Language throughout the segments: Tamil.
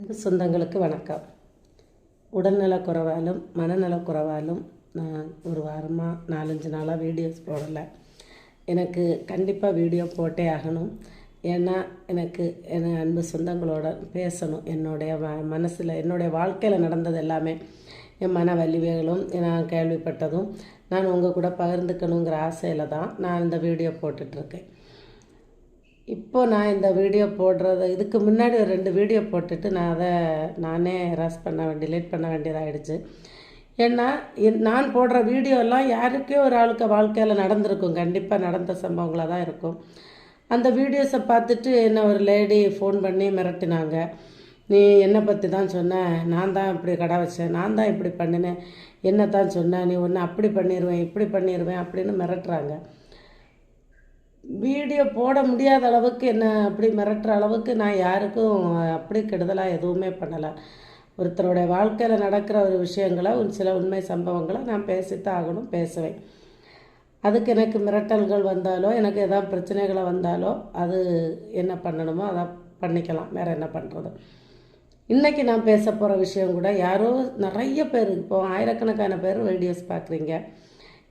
அன்பு சொந்தங்களுக்கு வணக்கம். உடல்நலக் குறைவாலும் மனநலக் குறைவாலும் நான் ஒரு வாரமாக நாலஞ்சு நாளாக வீடியோஸ் போடலை. எனக்கு கண்டிப்பாக வீடியோ போட்டே ஆகணும். ஏன்னா எனக்கு என் அன்பு சொந்தங்களோட பேசணும். என்னுடைய வ மனசில் என்னுடைய வாழ்க்கையில் நடந்தது எல்லாமே என் மன வலிவுகளும் நான் கேள்விப்பட்டதும் நான் உங்கள் கூட பகிர்ந்துக்கணுங்கிற ஆசையில் தான் நான் இந்த வீடியோ போட்டுட்ருக்கேன் இப்போ நான் இந்த வீடியோ போடுறது இதுக்கு முன்னாடி ஒரு ரெண்டு வீடியோ போட்டுட்டு நான் அதை நானே ரஸ் பண்ண வேண்டிய டிலீட் பண்ண வேண்டியதாகிடுச்சு ஏன்னா என்- நான் போடுற வீடியோலாம் யாருக்கே ஒரு ஆளுக்கு வாழ்க்கையில் நடந்திருக்கும். கண்டிப்பாக நடந்த சம்பவங்களாக தான் இருக்கும். அந்த வீடியோஸை பார்த்துட்டு என்ன ஒரு லேடி ஃபோன் பண்ணி மிரட்டினாங்க. நீ என்னை பற்றி தான் சொன்ன? நான் தான் இப்படி கடை வச்சேன். நான் தான் இப்படி பண்ணினேன். என்ன தான் சொன்ன? நீ ஒன்று அப்படி பண்ணிடுவேன் இப்படி பண்ணிடுவேன் அப்படின்னு மிரட்டுறாங்க. வீடியோ போட முடியாத அளவுக்கு என்ன அப்படி மிரட்டுற அளவுக்கு நான் யாருக்கும் அப்படி கெடுதலாக எதுவுமே பண்ணலை. ஒருத்தருடைய வாழ்க்கையில் நடக்கிற ஒரு விஷயங்களை ஒரு சில உண்மை சம்பவங்களை நான் பேசித்தான் ஆகணும் பேசுவேன். அதுக்கு எனக்கு மிரட்டல்கள் வந்தாலோ எனக்கு எதாவது பிரச்சனைகளை வந்தாலோ அது என்ன பண்ணணுமோ அதை பண்ணிக்கலாம். வேறு என்ன பண்ணுறது இன்றைக்கி நான் பேச போகிற விஷயம் கூட யாரோ நிறைய பேர் இப்போது ஆயிரக்கணக்கான பேர் வீடியோஸ் பார்க்குறீங்க.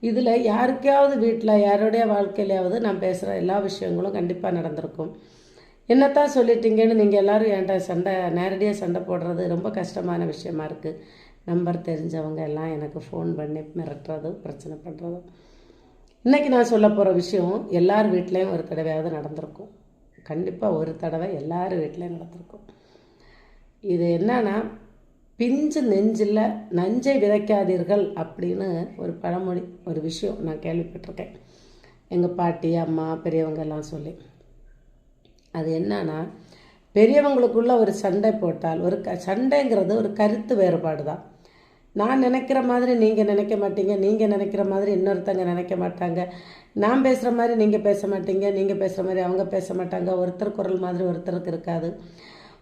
இதில் யாருக்காவது வீட்டில் யாருடைய வாழ்க்கையிலையாவது நான் பேசுகிற எல்லா விஷயங்களும் கண்டிப்பாக நடந்திருக்கும். என்னத்தான் சொல்லிட்டீங்கன்னு நீங்கள் எல்லாரும் என்கிட்ட சண்டை நேரடியாக சண்டை போடுறது ரொம்ப கஷ்டமான விஷயமா இருக்குது நம்பர் தெரிஞ்சவங்க எல்லாம் எனக்கு ஃபோன் பண்ணி மிரட்டுறதும் பிரச்சனை பண்ணுறதும் இன்றைக்கி நான் சொல்ல போகிற விஷயம் எல்லார் வீட்லேயும் ஒரு தடவையாவது நடந்திருக்கும். கண்டிப்பாக ஒரு தடவை எல்லார் வீட்லேயும் நடந்திருக்கும். இது என்னன்னா பிஞ்சு நெஞ்சில் நஞ்சை விதைக்காதீர்கள் அப்படின்னு ஒரு பழமொழி ஒரு விஷயம் நான் கேள்விப்பட்டிருக்கேன். எங்கள் பாட்டி அம்மா பெரியவங்க எல்லாம் சொல்லி. அது என்னன்னா பெரியவங்களுக்குள்ள ஒரு சண்டை போட்டால் ஒரு க சண்டைங்கிறது ஒரு கருத்து வேறுபாடு தான் நான் நினைக்கிற மாதிரி நீங்கள் நினைக்க மாட்டீங்க நீங்கள் நினைக்கிற மாதிரி இன்னொருத்தங்க நினைக்க மாட்டாங்க. நான் பேசுகிற மாதிரி நீங்கள் பேச மாட்டீங்க நீங்கள் பேசுகிற மாதிரி அவங்க பேச மாட்டாங்க. ஒருத்தர் குரல் மாதிரி ஒருத்தருக்கு இருக்காது.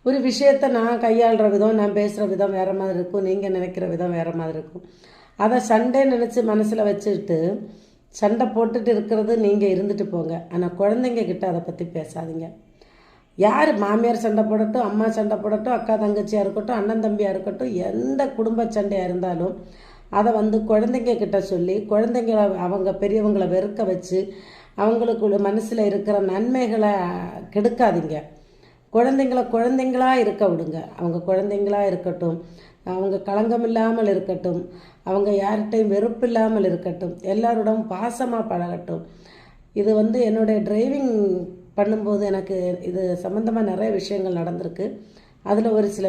ஒரு விஷயத்தை நான் கையாளுற விதம் நான் பேசுகிற விதம் வேறு மாதிரி இருக்கும் நீங்கள் நினைக்கிற விதம் வேறு மாதிரி இருக்கும். அதை சண்டே நினச்சி மனசில் வச்சுக்கிட்டு சண்டை போட்டுட்டு இருக்கிறது நீங்கள் இருந்துட்டு போங்க. ஆனால் குழந்தைங்க கிட்ட அதை பற்றி பேசாதீங்க. யார் மாமியார் சண்டை போடட்டும் அம்மா சண்டை போடட்டும் அக்கா தங்கச்சியாக இருக்கட்டும் அண்ணன் தம்பியாக இருக்கட்டும் எந்த குடும்ப சண்டையாக இருந்தாலும் அதை வந்து குழந்தைங்க கிட்ட சொல்லி குழந்தைங்கள அவங்க பெரியவங்களை வெறுக்க வச்சு அவங்களுக்குள்ள மனசில் இருக்கிற நன்மைகளை கெடுக்காதீங்க. குழந்தைங்கள குழந்தைங்களா இருக்க விடுங்க. அவங்க குழந்தைங்களா இருக்கட்டும். அவங்க களங்கம் இல்லாமல் இருக்கட்டும். அவங்க யார்கிட்டையும் வெறுப்பு இல்லாமல் இருக்கட்டும். எல்லாரோடும் பாசமாக பழகட்டும். இது வந்து என்னுடைய டிரைவிங் பண்ணும்போது எனக்கு இது சம்மந்தமாக நிறைய விஷயங்கள் நடந்திருக்கு. அதில் ஒரு சில